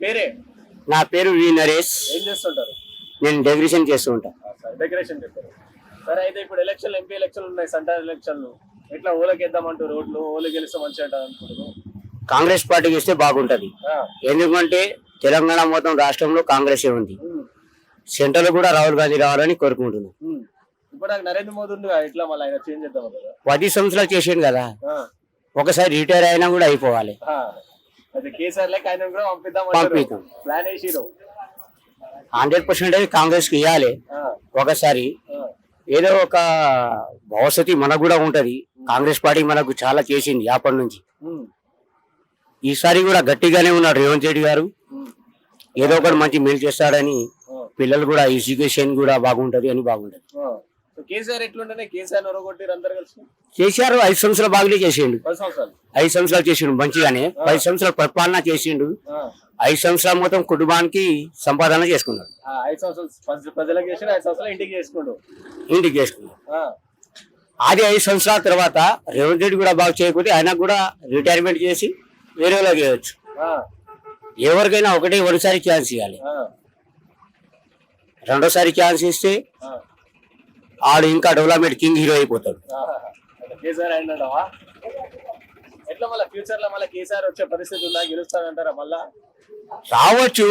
పేరే? నా పేరు వి నరేష్. ఏం చేస్తుంటారు? నేను డెకరేషన్ చేస్తూ ఉంటా డెకరేషన్ చేస్తారు సరే అయితే ఇప్పుడు ఎలక్షన్ ఎంపీ ఎలక్షన్లు ఉన్నాయి సెంట్రల్ ఎలక్షన్లు. ఎట్లా ఓలకి వేద్దామంటూ రోడ్లు ఓలు గెలిస్తే మంచిగా అంటారు అనుకుంటున్నారు కాంగ్రెస్ పార్టీకి ఇస్తే బాగుంటది. ఎందుకంటే తెలంగాణ మొత్తం రాష్ట్రంలో కాంగ్రెస్ ఉంది. ఉమ్, సెంట్రల్ కూడా రాహుల్ గాంధీ రావాలని కోరుకుంటున్నాను. నరేంద్ర మోదీ పది సంవత్సరాలు చేసాడు కదా. ఒకసారి రిటైర్ అయినా కూడా అయిపోవాలి. కేసీఆర్ లెక్క ఆయన కూడా పంపిద్దాం. ప్లాన్ వేసిరు హండ్రెడ్ పర్సెంట్ కాంగ్రెస్కి ఇవ్వాలి ఒకసారి ఏదో ఒక భవిష్యత్తు మనకు కూడా ఉంటది. కాంగ్రెస్ పార్టీ మనకు చాలా చేసింది అప్పటి నుంచి. ఈసారి కూడా గట్టిగానే ఉన్నాడు రేవంత్ రెడ్డి గారు. ఏదో ఒకటి మంచి మేలు చేస్తాడని పిల్లలు కూడా ఎడ్యుకేషన్ కూడా బాగుంటది అని బాగుంటది. కేసీఆర్ ఎట్లుంటేనే కేసీఆర్ నొరగొట్టిరు అందరు కలిసి కేసీఆర్ ఐదు సంవత్సరాలు బాగానే చేసిండు. పది సంవత్సరాలు. ఐదు సంవత్సరాలు చేసిండు మంచిగానే. పది సంవత్సరాలు పరిపాలన చేసిండు. ఐదు సంవత్సరాలు మొత్తం కుటుంబానికి సంపాదన చేసుకున్నాడు. ఆ, ఐదు సంవత్సరాలు ప్రజ- ప్రజలకు చేసిన ఐదు సంవత్సరాలు ఇంటికి చేసుకున్నాడు. ఆ, అది ఐదు సంవత్సరాల తర్వాత రేవంత్ రెడ్డి కూడా బాగా చేయకపోతే ఆయనకు కూడా రిటైర్మెంట్ చేసి వేరేలా చేయవచ్చు ఆ, ఎవరికైనా ఒకటే ఒకటిసారి ఛాన్స్ ఇవ్వాలి. ఆ, రెండోసారి ఛాన్స్ ఇస్తే ఆ. ఆడు ఇంకా డెవలప్మెంట్ కింగ్ హీరో అయిపోతాడు. కేసీఆర్ ఎట్లా మళ్ళీ ఫ్యూచర్లో మళ్ళీ కేసీఆర్ వచ్చే పరిస్థితి ఉందా? గెలుస్తాడంటారా మళ్ళా? రావచ్చు.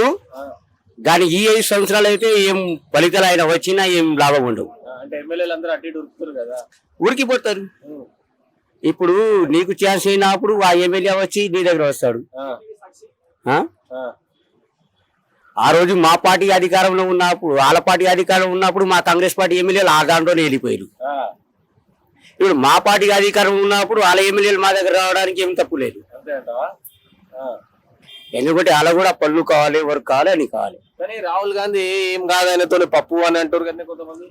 కానీ ఈ ఐదు సంవత్సరాలు అయితే ఏం ఫలితాలు ఆయన వచ్చినా ఏం లాభం ఉండవు. అంటే ఎమ్మెల్యేలు అందరూ అటు ఇటు ఉరుకుతారు కదా. ఉరికిపోతారు ఇప్పుడు నీకు ఛాన్స్ అయినప్పుడు ఆ ఎమ్మెల్యే వచ్చి నీ దగ్గర వస్తాడు. ఆ, రోజు మా పార్టీ అధికారంలో ఉన్నప్పుడు వాళ్ళ పార్టీ అధికారంలో ఉన్నప్పుడు మా కాంగ్రెస్ పార్టీ ఎమ్మెల్యేలు ఆ దాంట్లోనే వెళ్ళిపోయారు ఇప్పుడు మా పార్టీ అధికారం ఉన్నప్పుడు వాళ్ళ ఎమ్మెల్యేలు మా దగ్గర రావడానికి ఏం తప్పు లేదు. ఎందుకంటే వాళ్ళ కూడా పళ్ళు కావాలి వర్క్ కావాలి అని కావాలి. కానీ రాహుల్ గాంధీ ఏం కాదు ఆయనతో పప్పు అని అంటారు కదా కొంతమంది.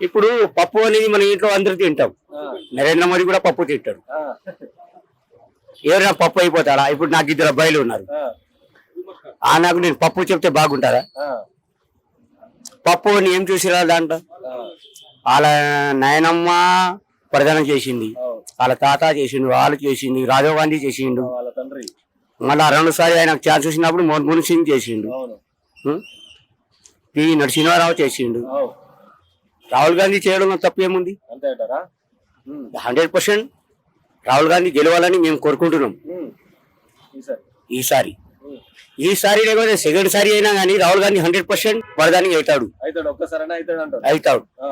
ఇప్పుడు పప్పు అనేది మన ఇంట్లో అందరూ తింటాం. నరేంద్ర మోడీ కూడా పప్పు తింటాడు. ఎవరైనా పప్పు అయిపోతాడా? ఇప్పుడు నాకు ఇద్దరు అబ్బాయిలు ఉన్నారు. ఆ, నాకు నేను పప్పు చెప్తే బాగుంటారా? పప్పు ఏం చూసిరా దాంట్లో? వాళ్ళ నాయనమ్మ ప్రధానం చేసింది. వాళ్ళ తాత చేసిండు వాళ్ళు చేసింది రాజీవ్ గాంధీ చేసిండు. మళ్ళా రెండుసారి ఆయనకు ఛాన్స్ వచ్చినప్పుడు మన్మోహన్ సింగ్ చేసిండు? పి. నరసింహారావు చేసిండు. రాహుల్ గాంధీ చేయడంలో తప్పు ఏముంది హండ్రెడ్ పర్సెంట్ రాహుల్ గాంధీ గెలవాలని మేము కోరుకుంటున్నాం. ఈసారి. ఈసారి లేకపోతే సెకండ్ సారి అయినా కానీ రాహుల్ గాంధీ హండ్రెడ్ పర్సెంట్ ప్రధాని అవుతాడు. అవుతాడు ఒక్కసారైనా అవుతాడు అవుతాడు.